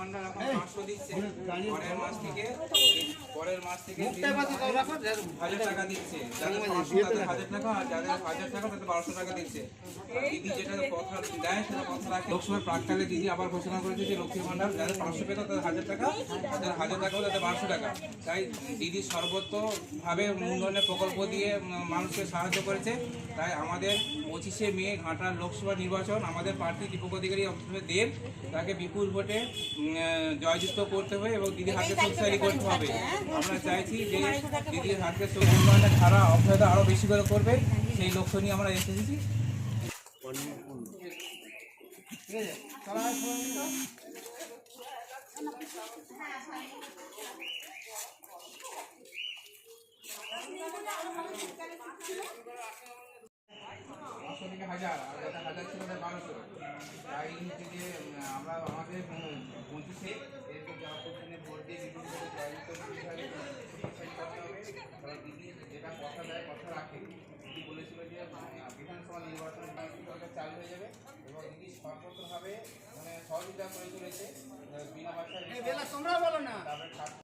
ভান্ডার এখন পাঁচশো দিচ্ছে। পরের মাস থেকে পরের মাস থেকে হাজার টাকা দিচ্ছে। যাদের পাঁচশো তাদের হাজার টাকা আর যাদের হাজার টাকা তাদের বারোশো টাকা দিচ্ছে। দিদি যেটা কথা দেয় সেটা কথা রাখে। লোকসভার প্রাককালে দিদি আবার ঘোষণা করেছে যে লক্ষ্মী ভান্ডার যাদের পাঁচশো পেত তাদের হাজার টাকা তাদের হাজার টাকা তাদের বারোশো টাকা। তাই দিদি সর্বত্রভাবে উন্নয়নের প্রকল্প দিয়ে মানুষকে সাহায্য করেছে। তাই আমাদের পঁচিশে মে ঘাটার লোকসভা নির্বাচন আমাদের প্রার্থী দীপক অধিকারী দেব। তাকে বিপুল ভোটে জয়যুক্ত করতে হবে এবং দিদির হাতে শক্তিশালী করতে হবে। আমরা চাইছি যে দিদির হাতে শক্তি উন্নয়নের ধারা আরও বেশি করে করবে। সেই লক্ষ্য নিয়ে আমরা এসেছি। হাজার হাজার ছিল বারোশো। তাই হচ্ছে যে আমরা আমাদের পঁচিশে এরকম যাওয়া পর্যন্ত ভোট দিয়ে বিভিন্ন শক্তিশালী করতে যেটা কথা দেয় কথা রাখে। দিদি বলেছিল যে বিধানসভা নির্বাচন সরকার চালু হয়ে যাবে। এবং দিদি সর্বত্রভাবে মানে সহযোগিতা করে চলেছে বিনা পয়সায় তারপরে